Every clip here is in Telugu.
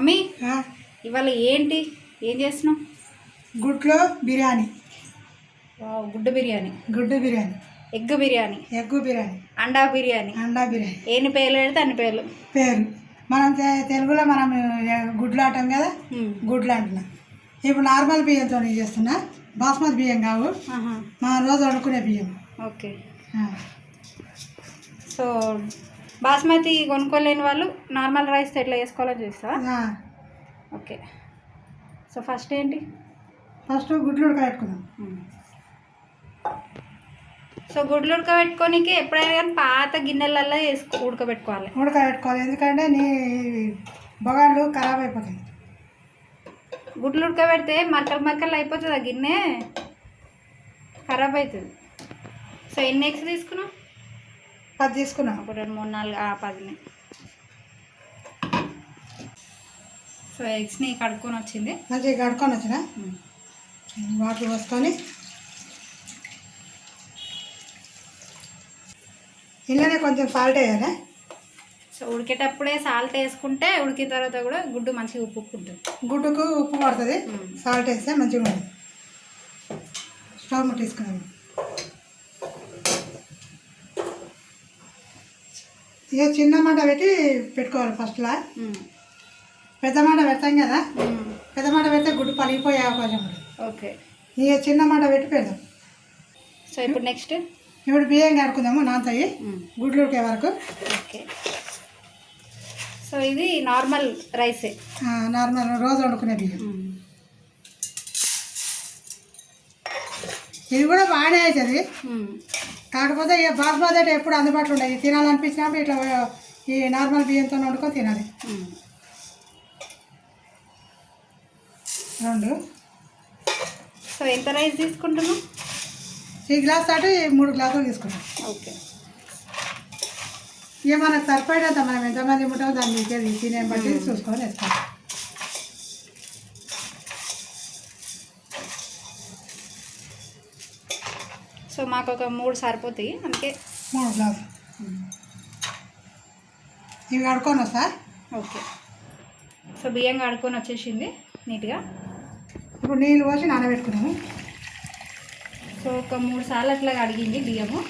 మమ్మీ ఇవాళ ఏంటి? ఏం చేస్తున్నావు? గుడ్లో బిర్యానీ. గుడ్డు బిర్యానీ. గుడ్డు బిర్యానీ. ఎగ్ బిర్యానీ. ఎగ్గు బిర్యానీ. అండా బిర్యానీ. అండా బిర్యానీ. ఎన్ని పేర్లు పెడితే అన్ని పేర్లు. పేరు మనం తెలుగులో మనం గుడ్లు అంటాం కదా. గుడ్లు అంటున్నాం. ఇప్పుడు నార్మల్ బియ్యంతో నేను చేస్తున్నా? బాస్మతి బియ్యం కావు. మనం రోజు వండుకునే బియ్యం. ఓకే. సో బాస్మతి కొనుక్కోలేని వాళ్ళు నార్మల్ రైస్ ఎట్లా చేసుకోవాలో చూస్తావా? ఆ, ఓకే. సో ఫస్ట్ ఏంటి? ఫస్ట్ గుడ్లు ఉడకబెట్టుకుందాం. సో గుడ్లు ఉడకబెట్టుకోనికి ఎప్పుడైనా కానీ పాత గిన్నెలల్లో వేసుకో ఉడకబెట్టుకోవాలి. ఉడకబెట్టుకోవాలి. ఎందుకంటే నీ బగాళ్ళు ఖరాబ్ అయిపోతాయి. గుడ్లు ఉడకబెడితే మరకలు మరకలు అయిపోతుంది ఆ గిన్నె. ఖరాబ్ అవుతుంది. సో ఎన్ని ఎగ్స్ తీసుకున్నావు? పది తీసుకున్నాం? ఒక రెండు మూడు నాలుగు ఆ, పదిని. సో ఎగ్స్ని కడుక్కొని వచ్చింది. మంచిగా కడుక్కొని వచ్చిన వాటర్ పోసుకొని. ఇళ్ళనే కొంచెం సాల్ట్ వేయాలి? సో ఉడికేటప్పుడే సాల్ట్ వేసుకుంటే ఉడికిన తర్వాత కూడా గుడ్డు మంచిగా ఉప్పు ఉంటుంది గుడ్డుకు ఉప్పు పడుతుంది. సాల్ట్ వేస్తే మంచిగా ఉంటుంది. స్టవ్ ముట్టించుకున్నాం ఇక చిన్న మంట పెట్టి పెట్టుకోవాలి ఫస్ట్లో. పెద్ద మంట పెడతాం కదా. పెద్ద మంట పెడితే గుడ్డు పలిగిపోయే అవకాశం ఉంటుంది. ఓకే. ఇక చిన్న మంట పెట్టి పెడదాం. సో ఇప్పుడు నెక్స్ట్ ఇప్పుడు బియ్యం కడుకుందాము నానతాయి. మ్మ్. గుడ్లు ఉడికే వరకు. ఓకే. సో ఇది నార్మల్ రైసే నార్మల్ రోజు వండుకునే బియ్యం. ఇది కూడా బాగానే అవుతుంది. కాకపోతే ఇక బాస్మతి అంటే ఎప్పుడు అందుబాటులో ఉండదు. ఇది తినాలనిపించినప్పుడు ఇట్లా ఈ నార్మల్ బియ్యంతో వండుకొని తినాలి రెండు. సో ఎంత రైస్ తీసుకుంటున్నాం ఈ గ్లాస్ తోటి మూడు గ్లాసులు తీసుకుంటాం. ఓకే. ఇక మనకు సరిపడేంత మనం ఎంతమంది ఉంటామో దాన్ని తినే బట్టి చూసుకొని వేస్తాం మాకు ఒక మూడు సరిపోతాయి. అందుకే మూడు గ్లాసులు ఇవి కడుక్కొని వస్తా ఓకే. సో బియ్యం కడుక్కొని వచ్చేసింది నీట్గా. ఇప్పుడు నీళ్ళు పోసి నానబెట్టుకున్నాము. సో ఒక మూడు సార్లు అట్లా కడిగింది బియ్యము.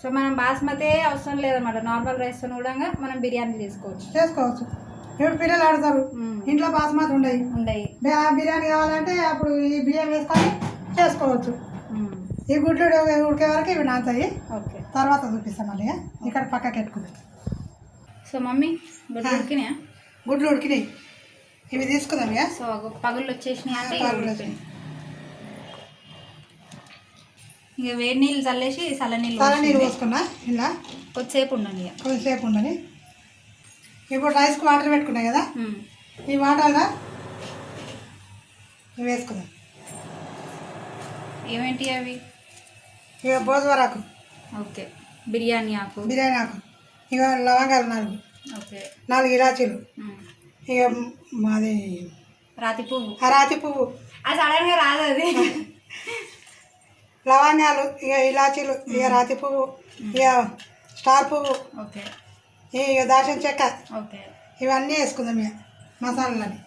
సో మనం బాస్మతి అవసరం లేదన్నమాట. నార్మల్ రైస్తో కూడా మనం బిర్యానీ చేసుకోవచ్చు. చేసుకోవచ్చు. ఇప్పుడు పిల్లలు ఆడతారు. ఇంట్లో బాస్మతి ఉండయి. ఉండయి. బి- బిర్యానీ కావాలంటే అప్పుడు ఈ బియ్యం వేసుకొని చేసుకోవచ్చు. ఈ గుడ్లు ఉడ- ఉడికే వరకు ఇవి నానుతాయి. ఓకే. తర్వాత చూపిస్తాం మళ్ళీ ఇక్కడ పక్కకి పెట్టుకుందాం. సో మమ్మీ గుడ్లు ఉడికినాయా? గుడ్లు ఉడికినాయి. ఇవి తీసుకుందాం ఇక. సో పగుళ్ళు వచ్చేసినాయి అంటే ఆ, ఇక వేడి నీళ్ళు చల్లేసి చల్ల నీళ్ళు చాలా నీళ్ళు. పోసుకున్నా. ఇలా. కొద్దిసేపు ఉండండి ఇక. కొంచెంసేపు ఉండని ఇప్పుడు రైస్కి వాటర్ పెట్టుకున్నాయి కదా. ఈ వాటర్లో ఇవి వేసుకుందాం. ఏమేంటి అవి? ఇక భోజవరాకు ఓకే. బిర్యానీ ఆకు. బిర్యానీ ఆకు. ఇక లవంగాలు నాలుగు. ఓకే. నాలుగు ఇలాచీలు. ఇక మాది రాతి పువ్వు. అరాచి పువ్వు. అది సడన్గా రాదు అది. లవంగాలు ఇక ఇలాచీలు ఇక రాతి పువ్వు ఇక స్టార్ పువ్వు. ఓకే. ఇక దాల్చిన చెక్క. ఓకే. ఇవన్నీ వేసుకుందాం ఇక. మసాలాలని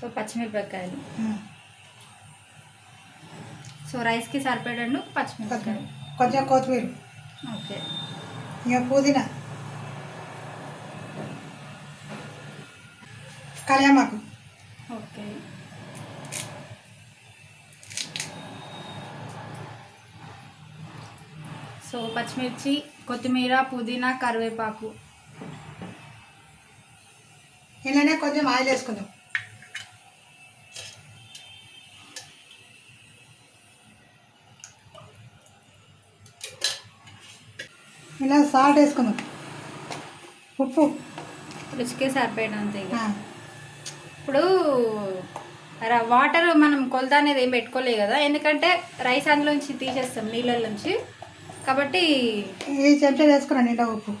సో పచ్చిమిరపకాయలు. సో రైస్కి సరిపడండు పచ్చిమిరపకాయలు. కొంచెం కొత్తిమీర. ఓకే. ఇక పుదీనా. కళ్యామాకు ఓకే సో పచ్చిమిర్చి కొత్తిమీర పుదీనా కరివేపాకు. ఇలానే కొంచెం ఆయిల్ వేసుకుందాం. ఇలా సాల్ట్ వేసుకుందాం. ఉప్పు. రుచికే ఇక. ఆ, ఇప్పుడు వాటర్ మనం కొలత అనేది ఏం పెట్టుకోలేదు కదా. ఎందుకంటే రైస్ అందులోంచి తీసేస్తాం నీళ్ళలోంచి కాబట్టి ఈ చెంచా వేసుకున్నాను నిండా ఉప్పు?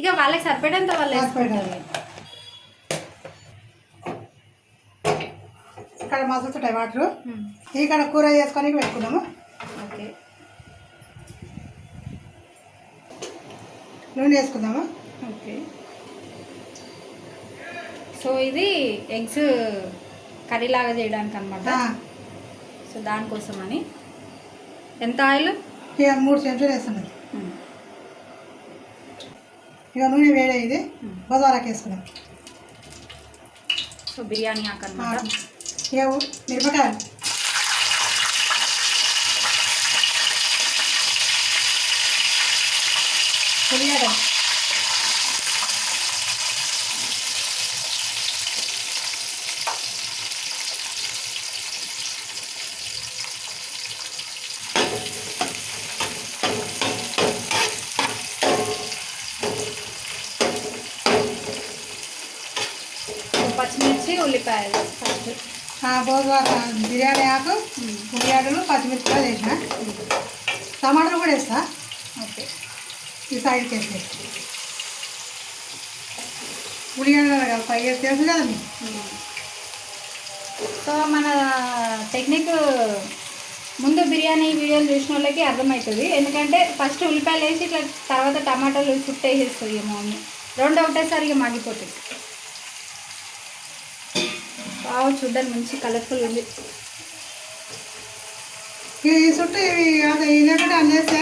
ఇక వాళ్ళకి సరిపడేంత వాళ్ళు వేసుకుంటారు ఇక్కడ మసులుతుంటాయి వాటర్. ఇక్కడ కూర చేసుకొని పెట్టుకున్నాము ఓకే. నూనె వేసుకుందాము. ఓకే. సో ఇది ఎగ్స్ కర్రీలాగా చేయడానికి అనమాట సో దానికోసం అని ఎంత ఆయిల్? ఇక మూడు చెంచాలు వేస్తున్నాం. ఇక నూనె వేడే ఇది బొదవరకు వేసుకుందాం సో బిర్యానీ ఇక మిరపకాయలు. ఉల్లిగడ్డ సో పచ్చిమిర్చి ఉల్లిపాయలు ఫస్ట్ బోధవాక బిర్యానీ ఆకు ఉల్లిగడ్డలు పచ్చిమిరపకాయలు వేసిన. టమాటాలు కూడా వేస్తా. ఓకే. ఈ సైడ్కి వేసి ఉల్లిగడ్డలు పై తెలుసు కదా సో మన టెక్నిక్ ముందు బిర్యానీ వీడియోలు చూసిన వాళ్ళకి అర్థమవుతుంది. ఎందుకంటే ఫస్ట్ ఉల్లిపాయలు వేసి ఇట్లా తర్వాత టమాటాలు చుట్టేసేస్తుంది ఏమో మమ్మీ రెండు ఒకటేసారి ఇక మగ్గిపోతుంది బాగా చూడ్డానికి మంచి కలర్ఫుల్ ఉంది. ఈ చుట్టూ ఇవి అదే లేకుండా అన్నేస్తే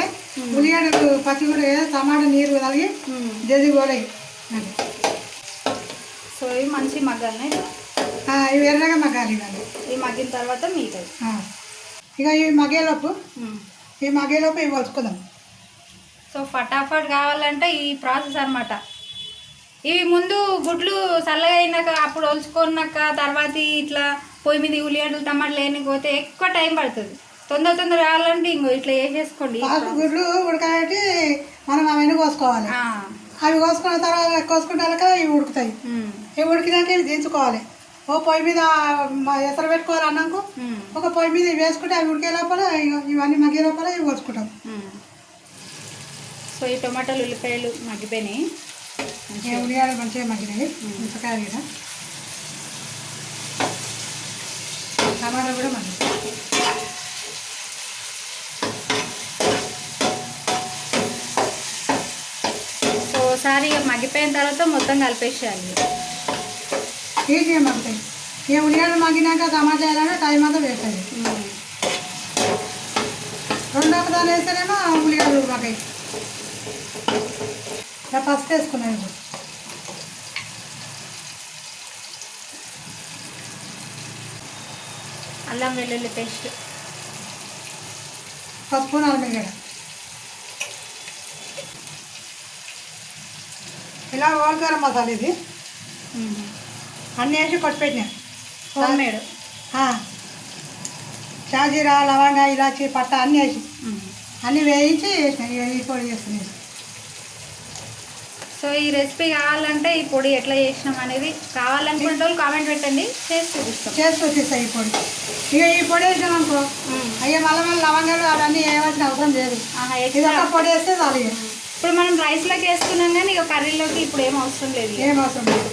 ఉల్లిగడ్డలు పచ్చి కూడా టమాటా నీరు కలిగి పోలేయి అది. సో ఇవి మంచి మగ్గాలి ఇవి ఎర్రగా మగ్గాలి ఇవన్నీ. ఇవి మగ్గిన తర్వాత మిగతాయి. ఇక ఇవి మగ్గేలోపు ఈ మగ్గేలోపు ఇవి వలుచుకుందాం సో ఫటాఫట్ కావాలంటే ఈ ప్రాసెస్ అన్నమాట. ఇవి ముందు గుడ్లు చల్లగా అయినాక అప్పుడు ఒలుచుకున్నాక తర్వాత ఇట్లా పొయ్యి మీద ఉల్లిగడ్డలు టమాటాలు వేయకపోతే ఎక్కువ టైం పడుతుంది. తొందర తొందర కావాలంటే ఇంకో ఇట్లా వేసేసుకోండి. గుడ్లు ఉడకబెట్టి మనం అవన్నీ కోసుకోవాలి. అవి కోసుకున్న తర్వాత కోసుకుంటాక ఇవి ఉడుకుతాయి. ఇవి ఉడికినాక ఇవి దించుకోవాలి. ఓ పొయ్యి మీద ఎసరు పెట్టుకోవాలి అన్నంకు. ఒక పొయ్యి మీద ఇవి వేసుకుంటే అవి ఉడికే లోపల ఇవన్నీ మగ్గే లోపల ఇవి కోసుకుంటాం. సో ఈ టమాటాలు ఉల్లిపాయలు మగ్గిపోయినాయి. ఈ ఉల్లిగడ్డలు మంచిగా మగ్గినాయి. మిరపకాయలు కూడా టమాటా కూడా మగ్గి సో ఒకసారి మగ్గిపోయిన తర్వాత మొత్తం కలిపేసేయాలి. ఈజీగా మగ్గుతాయి? ఈ ఉల్లిగడ్డలు మగ్గినాక టమాటా వేయాలంటే టైం అంతా వేస్తుంది ఉమ్. రెండు ఒకదాని వేస్తేనేమో ఉల్లిగడ్డలు మగ్గాయి ఇలా పసుపు వేసుకున్నాను ఇప్పుడు అల్లం వెల్లుల్లి పేస్ట్. పసుపు నల్లమిరగడ ఇలా ఓల్కరం మసాలా ఇది. అన్నీ వేసి కొట్టిపెట్టినా హోమ్ మేడ్. షాజీరా లవంగా ఇలాచి పట్ట అన్నీ వేసి. అన్నీ వేయించి వేసిన. ఈ పొడి చేస్తున్నాయి సో ఈ రెసిపీ కావాలంటే ఈ పొడి ఎట్లా చేసినాం అనేది కావాలనుకునే వాళ్ళు కామెంట్ పెట్టండి చేసి చూపిస్తాం చేసి ఈ పొడి ఇక ఈ పొడి వేసాం అనుకో అయ్యే మళ్ళీ మళ్ళీ లవంగాలు అవన్నీ వేయవలసిన అవసరం లేదు ఇది. ఒక పొడి వేస్తే చాలు. ఇప్పుడు మనం రైస్లోకి వేసుకున్నాం కానీ ఇక కర్రీలోకి ఇప్పుడు ఏం అవసరం లేదు. ఏం అవసరం లేదు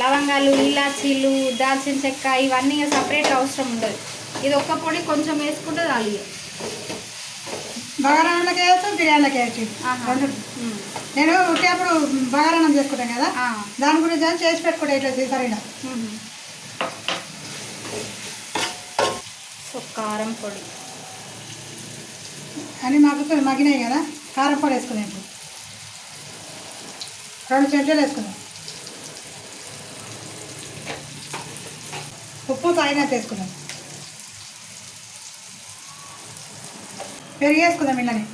లవంగాలు ఇలాచీలు దాల్చిన చెక్క ఇవన్నీ ఇక సపరేట్ అవసరం ఉండదు ఇది ఒక్క పొడి కొంచెం వేసుకుంటే చాలు. బగారాన్నకి బిర్యానీకి వేసి ఆహా. రెండు ఉమ్. నేను ఉట్టేప్పుడు బగారాన్నం చేసుకుంటాం కదా. దాని గురించి అని చేసి పెట్టుకుంటా ఇట్లా సీసరిగా ఉమ్. సో కారం పొడి అన్నీ మగ్గుతుంది మగ్గినాయి కదా కారం పొడి వేసుకుందాం ఇప్పుడు రెండు చెంచాలు వేసుకుందాం ఉప్పు తాగినట్టు వేసుకుందాం పెరిగి వేసుకుందాం ఇళ్ళని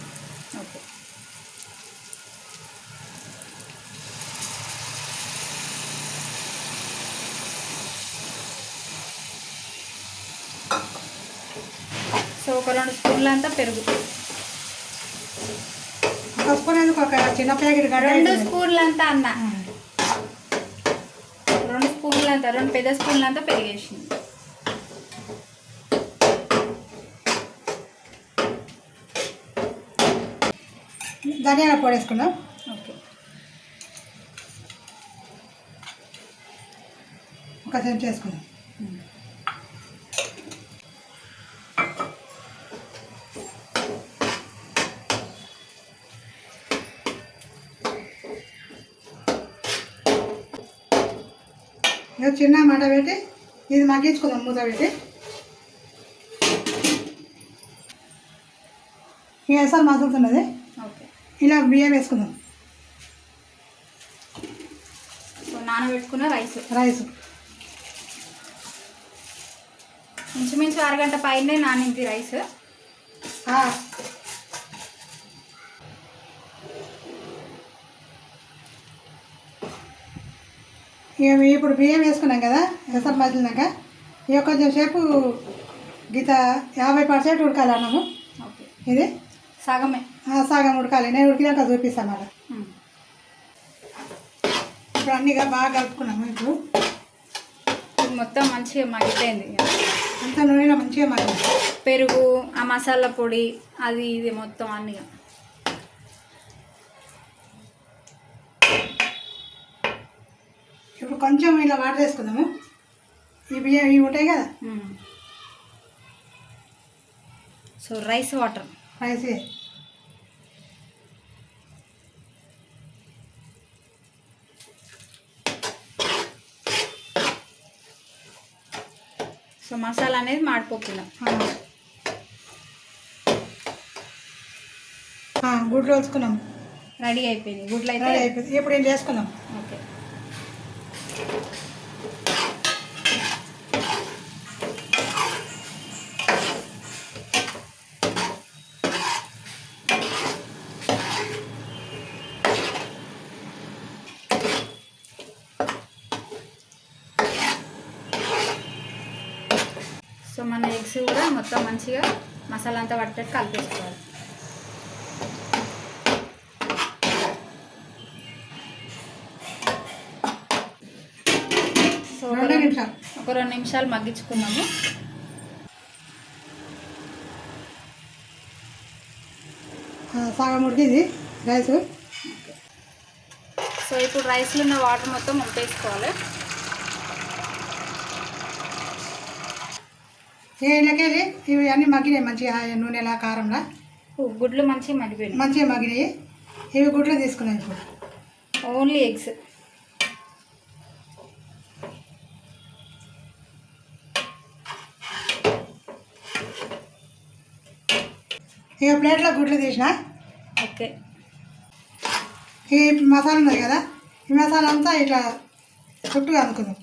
ఓకే సో ఒక రెండు స్పూన్లు అంతా పెరుగు ఒక స్పూన్ ఎందుకు ఒక చిన్న ప్యాకెట్ రెండు. స్పూన్లు అంతా అన్న. రెండు స్పూన్లు అంతా రెండు పెద్ద స్పూన్లు అంతా పెరిగేసింది ధనియాల పొడి వేసుకున్నాం ఓకే. ఒక సెంట్ వేసుకున్నాం చిన్న మడ పెట్టి ఇది మగ్గించుకుందాం మూత పెట్టి. ఈ ఎసరు మసులుతున్నది. ఓకే. ఇలా బియ్యం వేసుకుందాం. సో నానబెట్టుకున్న రైస్. రైస్. ఇంచుమించు అరగంట పైనే నానింది రైస్. ఇక ఇప్పుడు బియ్యం వేసుకున్నాం కదా ఎసరు మసిలినాక ఇక కొంచెం సేపు గీత యాభై పర్సెంట్ ఉడకాలి అన్నము ఓకే. ఇది సగమే? సగం ఉడకాలి. నేను ఉడికినాక చూపిస్తాను మళ్ళీ. ఉమ్. ఇప్పుడు అన్నీగా బాగా కలుపుకున్నాము ఇప్పుడు. మొత్తం మంచిగా మగ్గిపోయింది. అంత నూనెలో మంచిగా మగ్గింది పెరుగు ఆ మసాలా పొడి అది ఇది మొత్తం అన్ని ఇప్పుడు కొంచెం ఇలా వాటర్ వేసుకుందాము. ఈ బియ్యం ఇవి ఉంటాయి కదా? So rice water. Rice so masala అనేది మాడిపోకుండా గుడ్లు వేసుకున్నాం రెడీ అయిపోయింది. గుడ్లు అయితే అయిపోయింది. ఇప్పుడు ఏం చేసుకుందాం ఓకే సో మన ఎగ్స్ కూడా మొత్తం మంచిగా మసాలా అంతా పట్టేట్టు కలిపేసుకోవాలి. సో ఒక రెండు నిమిషాలు. మగ్గించుకున్నాము. సగం ఉడికింది రైస్. సో ఇప్పుడు రైస్లో ఉన్న వాటర్ మొత్తం వంపేసుకోవాలి ఏ ఇళ్ళకెళ్ళి ఇవి అన్నీ మగ్గినాయి మంచిగా నూనెలా కారంలా? గుడ్లు మంచిగా మగ్గిపోయినాయి. మంచిగా మగ్గినాయి. ఇవి గుడ్లు తీసుకున్నాం ఇప్పుడు. Only eggs. ఇక ప్లేట్లో గుడ్లు తీసిన? ఓకే. ఈ మసాలా ఉన్నది కదా ఈ మసాలా అంతా ఇట్లా చుట్టూ అనుకుందాం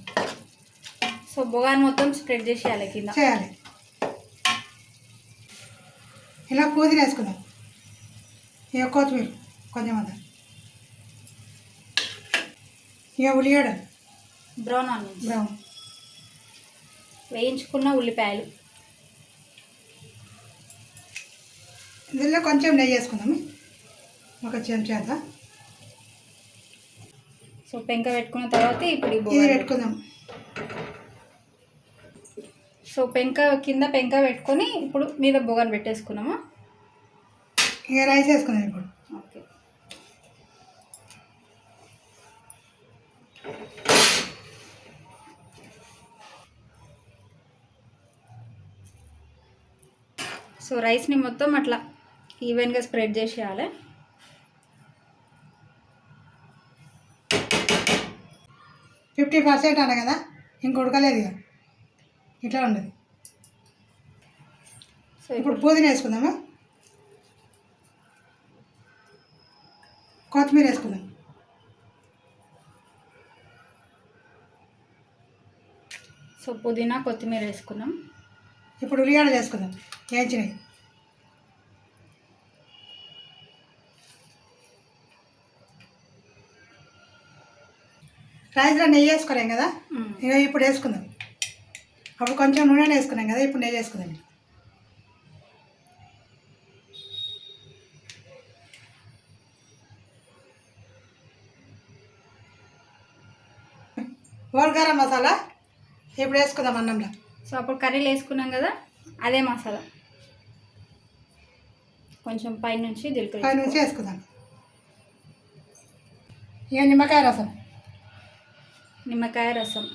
సో బొగాన్ మొత్తం స్ప్రెడ్ చేసేయాలి కింద. చేయాలి. ఇలా పుదీనా వేసుకుందాం ఇక కొత్తిమీర కొంచెం అంత. ఇక ఉల్లిగడ్డ. Brown onions. బ్రౌన్. వేయించుకున్న ఉల్లిపాయలు. ఇందులో కొంచెం నెయ్యి వేసుకుందాము. ఒక చెంచా అంత. సో పెంక పెట్టుకున్న తర్వాత ఇప్పుడు పెట్టుకుందాం. సో పెంక కింద పెంక పెట్టుకొని ఇప్పుడు మీద బొగాన్ పెట్టేసుకున్నాము? ఇక రైస్ వేసుకుందాం ఇప్పుడు. ఓకే. సో రైస్ని మొత్తం అట్లా ఈవెన్గా స్ప్రెడ్ చేసేయాలి. ఫిఫ్టీ పర్సెంట్ అన్న కదా ఇంక ఉడకలేదు ఇక. ఇట్లా ఉండదు. సో ఇప్పుడు పుదీనా వేసుకుందామా? కొత్తిమీర వేసుకుందాం. సో పుదీనా కొత్తిమీర వేసుకున్నాం ఇప్పుడు ఉల్లిగడ్డలు వేసుకుందాం. వేయించినవి. రైస్లో నెయ్యి వేసుకోలేం కదా. ఇక ఇప్పుడు వేసుకుందాం. అప్పుడు కొంచెం నూనె వేసుకున్నాం కదా ఇప్పుడు నెయ్యి వేసుకుందాం. హోల్ గరం మసాలా? ఇప్పుడు వేసుకుందాం అన్నంలో. సో అప్పుడు కర్రీలు వేసుకున్నాం కదా అదే మసాలా. కొంచెం పైనుంచి పై జీలకర్ర నుంచి వేసుకుందాం. ఇక నిమ్మకాయ రసం. నిమ్మకాయ రసం.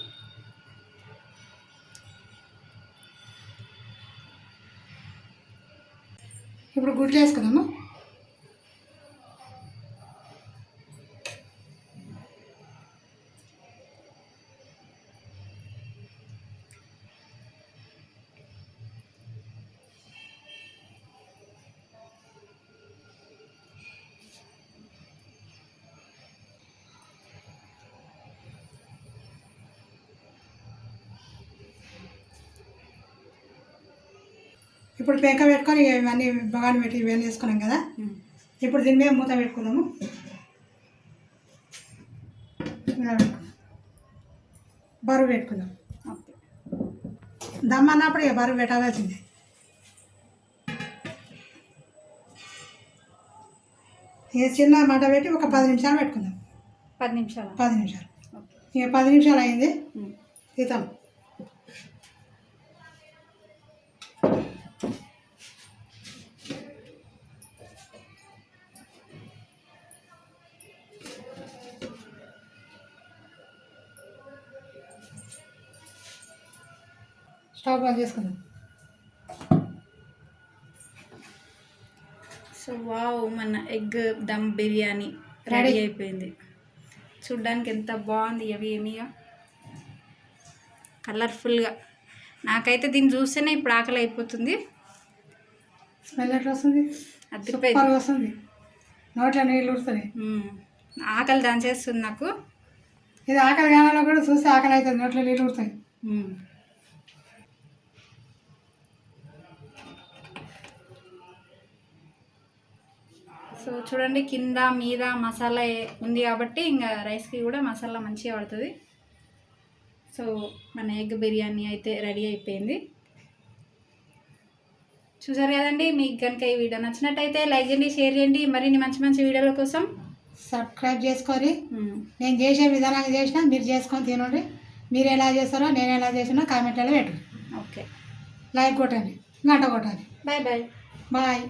ఇప్పుడు గుడ్లు వేసుకుందాము ఇప్పుడు పెంక పెట్టుకొని ఇవన్నీ బగాని పెట్టి ఇవన్నీ వేసుకున్నాం కదా. ఇప్పుడు దీని మీద మూత పెట్టుకుందాము. బరువు పెట్టుకుందాం. దమ్ అన్నప్పుడు ఇక బరువు పెట్టాల్సిందే. ఇక చిన్న మంట పెట్టి ఒక పది నిమిషాలు పెట్టుకుందాం. పది నిమిషాలు? పది నిమిషాలు. ఇక పది నిమిషాలు అయింది. తీతాం స్టవ్ బంద్ చేసుకుందాం. సో వావ్ మన ఎగ్ దమ్ బిర్యానీ రెడీ. అయిపోయింది. చూడ్డానికి ఎంత బాగుంది అవి ఏమిగా కలర్ఫుల్గా నాకైతే దీన్ని చూస్తేనే ఇప్పుడు ఆకలి అయిపోతుంది. స్మెల్ ఎట్లా వస్తుంది? సూపర్గా వస్తుంది. నోట్లో నీళ్ళు ఉడుతుంది. ఆకలి దంచేస్తుంది నాకు. ఇది ఆకలి గానాలో కూడా చూస్తే ఆకలి అవుతుంది. నోట్లో నీళ్ళు ఉడుతాయి సో చూడండి కింద మీద మసాలా ఉంది కాబట్టి ఇంకా రైస్కి కూడా మసాలా మంచిగా పడుతుంది. సో మన ఎగ్ బిర్యానీ అయితే రెడీ అయిపోయింది. చూసారు కదండి మీకు కనుక ఈ వీడియో నచ్చినట్టయితే లైక్ చేయండి షేర్ చేయండి. మరిన్ని మంచి మంచి వీడియోల కోసం సబ్స్క్రైబ్ చేసుకొని. నేను చేసే విధానంగా చేసినా మీరు చేసుకొని తినండి. మీరు ఎలా చేస్తారో నేను ఎలా చేసినా కామెంట్లలో పెట్టండి. ఓకే. లైక్ కొట్టండి గంట కొట్టండి బాయ్ బాయ్. బాయ్.